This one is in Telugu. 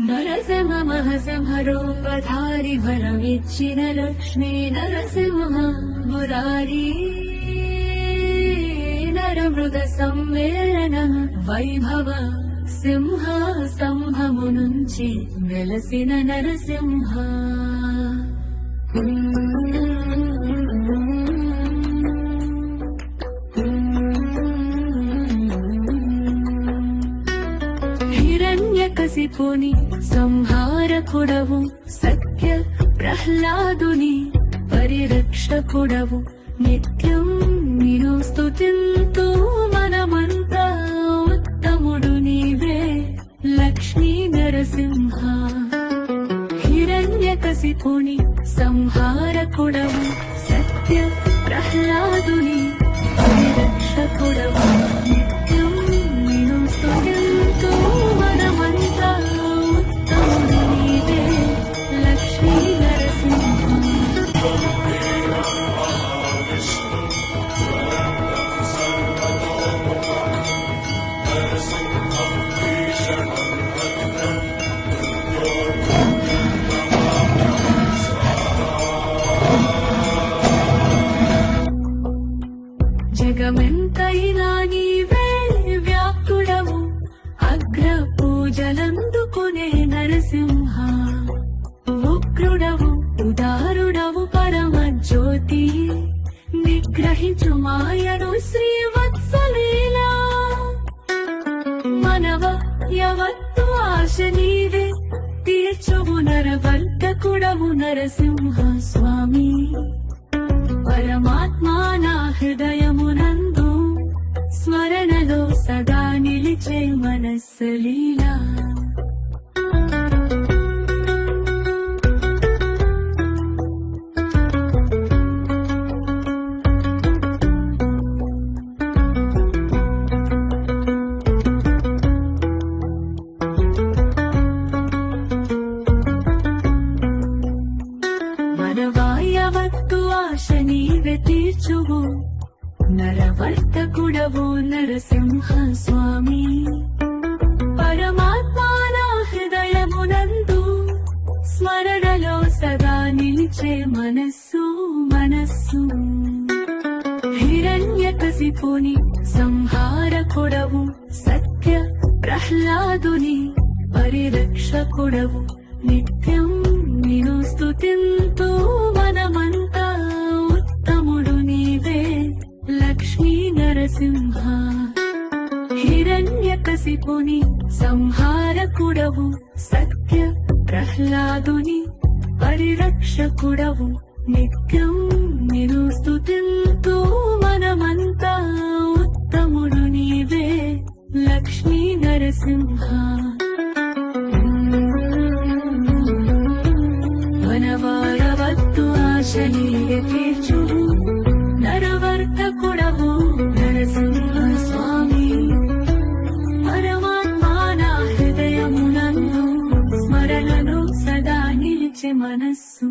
नरस नमः सम्भरोपधारि लक्ष्मी नरसिंह मुरारी नरमृत सम्मेलन वैभव सिंहासम्भमु विलसिन नरसिंहा। సంభము సంహారకుడవు సత్య ప్రహ్లాదుని పరిరక్షకుడవు. నిత్యం నిను స్థుతింతో మనమంతా ఉత్తముడు నీవే లక్ష్మీ నరసింహ. హిరణ్యకశిపుని సంహారకుడవు సత్య ప్రహ్లాదుని పరిరక్ష జగమెంతైనా నీవే వ్యాప్తుడవు అగ్ర పూజలందుకునే నరసింహ. ఉగ్రుడవు ఉదారుడవు పరమ జ్యోతి నిగ్రహించు మాయను శ్రీవత్సలీలా. మనవ యవత్తు ఆశ నీవే. తీర్చువు నరవర్గకుడవు నరసింహ స్వామి. పరమాత్మ నా హృదయమునందు స్మరణలో సదా నిలిచే మనస్సు నరవర్తకుడవు నరసింహ స్వామి పరమాత్మా హృదయమునందు స్మరణలో సదా నిలిచే మనస్సు మనస్సు. హిరణ్యకశిపుని సంహారకుడవు సత్య ప్రహ్లాదుని పరిరక్షకుడవు. నిత్యం నిను స్తుతింతూ నరసింహ హిరణ్యకశిపుని సంహారకుడవు సత్య ప్రహ్లాదుని పరిరక్షకుడవు. నిత్యం నిను స్థుతింతో మనమంతా ఉత్తముడు నీవే లక్ష్మీ నరసింహ. ಮನಸ್ಸು